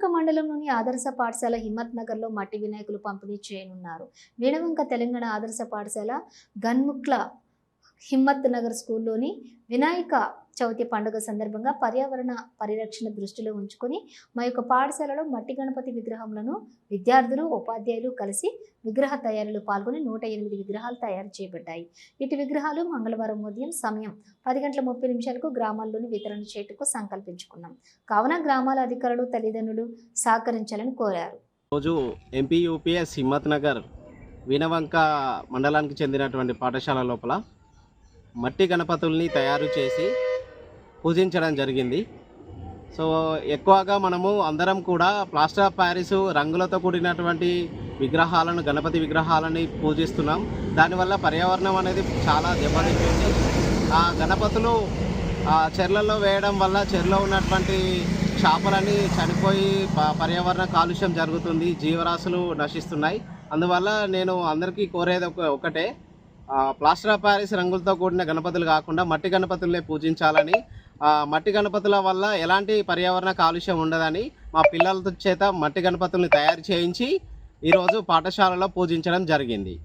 వేణువంక మండలంలోని ఆదర్శ పాఠశాల హిమ్మత్ నగర్లో మట్టి వినాయకులు పంపిణీ చేయనున్నారు. వేణువంక తెలంగాణ ఆదర్శ పాఠశాల గన్ముక్ల హిమ్మత్ నగర్ స్కూల్లోని వినాయక చవితి పండుగ సందర్భంగా పర్యావరణ పరిరక్షణ దృష్టిలో ఉంచుకొని మా యొక్క పాఠశాలలో మట్టి గణపతి విగ్రహములను విద్యార్థులు ఉపాధ్యాయులు కలిసి విగ్రహ తయారీలో పాల్గొని నూట ఎనిమిది విగ్రహాలు తయారు చేయబడ్డాయి. ఇటు విగ్రహాలు మంగళవారం ఉదయం సమయం పది గంటల ముప్పై నిమిషాలకు గ్రామాల్లోని వితరణ చేటుకు సంకల్పించుకున్నాం. కావున గ్రామాల అధికారులు తల్లిదండ్రులు సహకరించాలని కోరారు. రోజు ఎంపీ యూపీఎస్ హిమ్మత్ నగర్ వినవంక మండలానికి చెందినటువంటి పాఠశాల లోపల మట్టి గణపతుల్ని తయారు చేసి పూజించడం జరిగింది. సో ఎక్కువగా మనము అందరం కూడా ప్లాస్టర్ ఆఫ్ ప్యారిస్ రంగులతో కూడినటువంటి విగ్రహాలను గణపతి విగ్రహాలని పూజిస్తున్నాం. దానివల్ల పర్యావరణం అనేది చాలా దెబ్బతింటుంది. ఆ గణపతులు ఆ చెర్లలో వేయడం వల్ల చెర్లో ఉన్నటువంటి చేపలని చనిపోయి ప- పర్యావరణ కాలుష్యం జరుగుతుంది జీవరాశులు నశిస్తున్నాయి. అందువల్ల నేను అందరికీ కోరేది ఒక ఒకటే ప్లాస్టర్ ఆఫ్ ప్యారిస్ రంగులతో కూడిన గణపతులు కాకుండా మట్టి గణపతులనే పూజించాలని. మట్టి గణపతుల వల్ల ఎలాంటి పర్యావరణ కాలుష్యం ఉండదని మా పిల్లలతో చేత మట్టి గణపతుల్ని తయారు చేయించి ఈరోజు పాఠశాలలో పూజించడం జరిగింది.